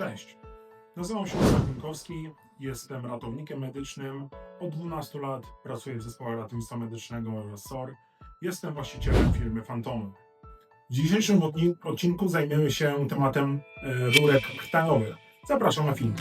Cześć, nazywam się Łukasz Pinkowski, jestem ratownikiem medycznym. Od 12 lat pracuję w zespołach ratownictwa medycznego oraz SOR. Jestem właścicielem firmy Fantomy. W dzisiejszym odcinku zajmiemy się tematem e, rurek krtanowych. Zapraszam na film.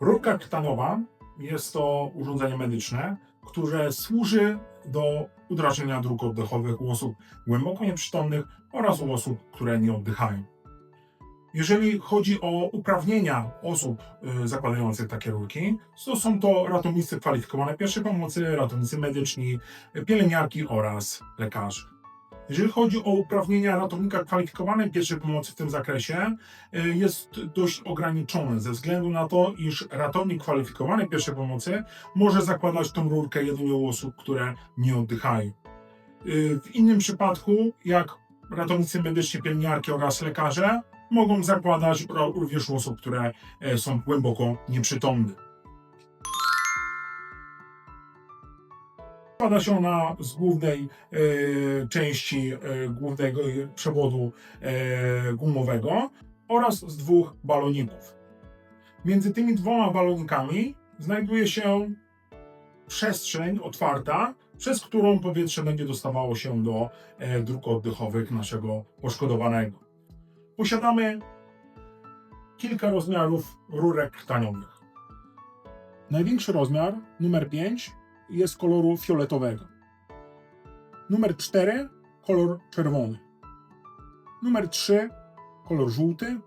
Rurka krtanowa jest to urządzenie medyczne, które służy do udrażnienia dróg oddechowych u osób głęboko nieprzytomnych oraz u osób, które nie oddychają. Jeżeli chodzi o uprawnienia osób y, zakładających takie rurki, to są to ratownicy kwalifikowane pierwszej pomocy, ratownicy medyczni, pielęgniarki oraz lekarze. Jeżeli chodzi o uprawnienia ratownika kwalifikowanej pierwszej pomocy w tym zakresie, y, jest dość ograniczone ze względu na to, iż ratownik kwalifikowany pierwszej pomocy może zakładać tą rurkę jedynie u osób, które nie oddychają. Y, W innym przypadku, jak ratownicy medyczni, pielęgniarki oraz lekarze, mogą zakładać również u osób, które e, są głęboko nieprzytomne. Składa się ona z głównej e, części e, głównego przewodu e, gumowego oraz z dwóch baloników. Między tymi dwoma balonikami znajduje się przestrzeń otwarta, przez którą powietrze będzie dostawało się do dróg oddechowych naszego poszkodowanego. Posiadamy kilka rozmiarów rurek krtaniowych. Największy rozmiar, numer 5, jest koloru fioletowego. Numer 4 kolor czerwony. Numer 3 kolor żółty.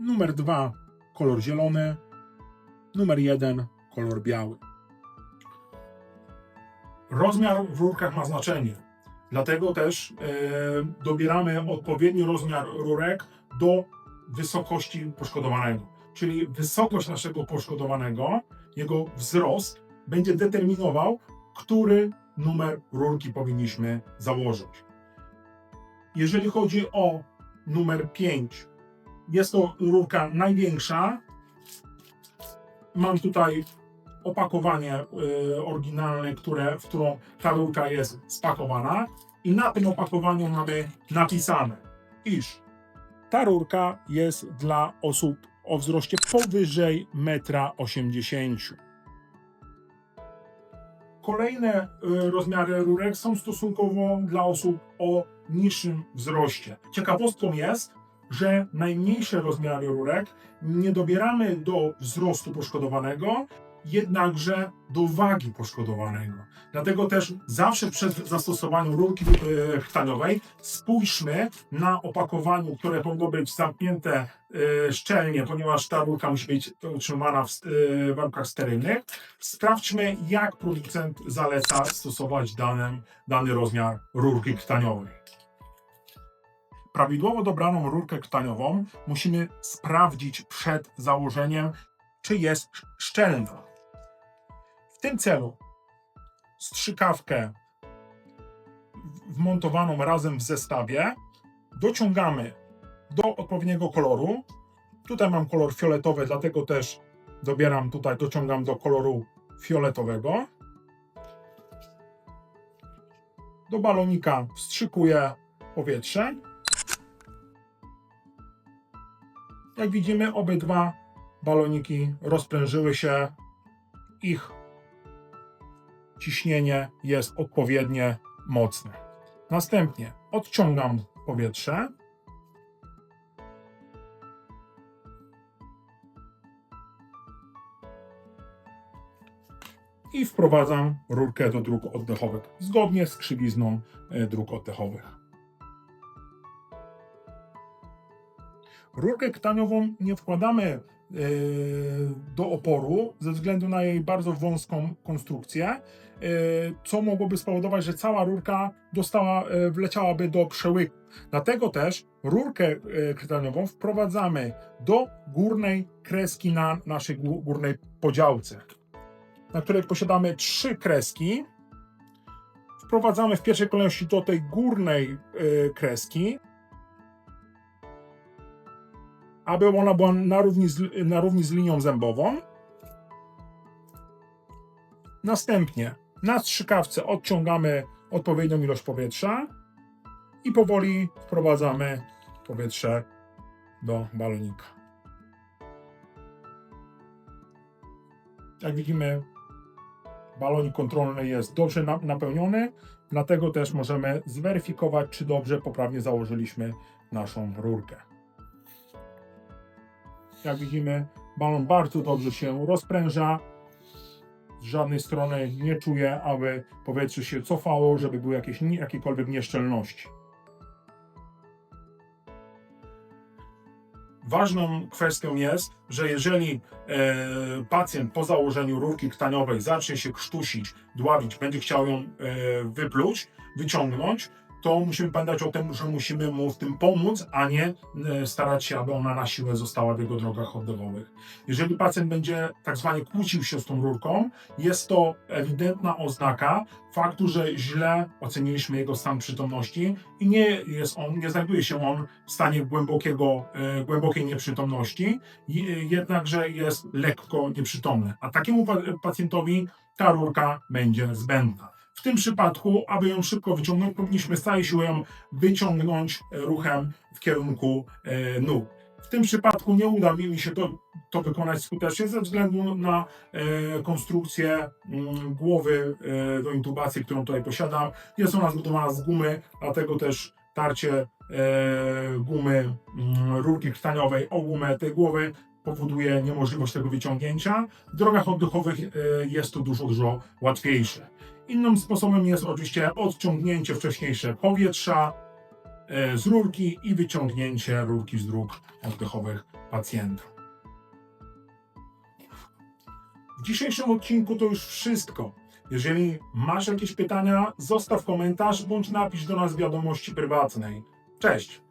Numer 2 kolor zielony. Numer 1 kolor biały. Rozmiar w rurkach ma znaczenie. Dlatego też e, dobieramy odpowiedni rozmiar rurek do wysokości poszkodowanego. Czyli wysokość naszego poszkodowanego, jego wzrost będzie determinował, który numer rurki powinniśmy założyć. Jeżeli chodzi o numer 5, jest to rurka największa. Mam tutaj opakowanie y, oryginalne, które, w którą ta rurka jest spakowana. I na tym opakowaniu mamy napisane, iż ta rurka jest dla osób o wzroście powyżej 1,80 m. Kolejne y, rozmiary rurek są stosunkowo dla osób o niższym wzroście. Ciekawostką jest, że najmniejsze rozmiary rurek nie dobieramy do wzrostu poszkodowanego, jednakże do wagi poszkodowanego. Dlatego też zawsze przed zastosowaniem rurki e, chtaniowej spójrzmy na opakowaniu, które powinno być zamknięte e, szczelnie, ponieważ ta rurka musi być utrzymana w e, warunkach sterylnych. Sprawdźmy, jak producent zaleca stosować dany, dany rozmiar rurki krtaniowej. Prawidłowo dobraną rurkę krtaniową musimy sprawdzić przed założeniem, czy jest sz- szczelna. Tym celu strzykawkę wmontowaną razem w zestawie dociągamy do odpowiedniego koloru. Tutaj mam kolor fioletowy, dlatego też dobieram tutaj, dociągam do koloru fioletowego. Do balonika wstrzykuję powietrze. Jak widzimy, obydwa baloniki rozprężyły się. Ich ciśnienie jest odpowiednie mocne. Następnie odciągam powietrze. I wprowadzam rurkę do dróg oddechowych zgodnie z krzywizną e, dróg oddechowych. Rurkę krtaniową nie wkładamy do oporu ze względu na jej bardzo wąską konstrukcję, e, co mogłoby spowodować, że cała rurka dostała, e, wleciałaby do przełyku. Dlatego też rurkę e, krtaniową wprowadzamy do górnej kreski na naszej gó- górnej podziałce, na której posiadamy trzy kreski. Wprowadzamy w pierwszej kolejności do tej górnej e, kreski aby ona była na równi z, na równi z linią zębową. Następnie na strzykawce odciągamy odpowiednią ilość powietrza i powoli wprowadzamy powietrze do balonika. Jak widzimy, balonik kontrolny jest dobrze na- napełniony, dlatego też możemy zweryfikować, czy dobrze, poprawnie założyliśmy naszą rurkę. Jak widzimy, balon bardzo dobrze się rozpręża. Z żadnej strony nie czuję, aby powietrze się cofało, żeby były jakieś, jakiekolwiek nieszczelności. Ważną kwestią jest, że jeżeli e, pacjent po założeniu rurki krtaniowej zacznie się krztusić, dławić, będzie chciał ją e, wypluć, wyciągnąć, to musimy pamiętać o tym, że musimy mu w tym pomóc, a nie e, starać się, aby ona na siłę została w jego drogach oddechowych. Jeżeli pacjent będzie tak zwanie kłócił się z tą rurką, jest to ewidentna oznaka faktu, że źle oceniliśmy jego stan przytomności i nie jest on, nie znajduje się on w stanie głębokiego, e, głębokiej nieprzytomności, je- jednakże jest lekko nieprzytomny. A takiemu pa- pacjentowi ta rurka będzie zbędna. W tym przypadku, aby ją szybko wyciągnąć, powinniśmy z całej ją wyciągnąć e, ruchem w kierunku e, nóg. W tym przypadku nie uda mi się to, to wykonać skutecznie ze względu na e, konstrukcję mm, głowy e, do intubacji, którą tutaj posiadam. Jest ona zbudowana z gumy, dlatego też tarcie e, gumy mm, rurki krtaniowej o gumę tej głowy powoduje niemożliwość tego wyciągnięcia. W drogach oddechowych e, jest to dużo, dużo łatwiejsze. Innym sposobem jest oczywiście odciągnięcie wcześniejsze powietrza e, z rurki i wyciągnięcie rurki z dróg oddechowych pacjenta. W dzisiejszym odcinku to już wszystko. Jeżeli masz jakieś pytania, zostaw komentarz bądź napisz do nas w wiadomości prywatnej. Cześć!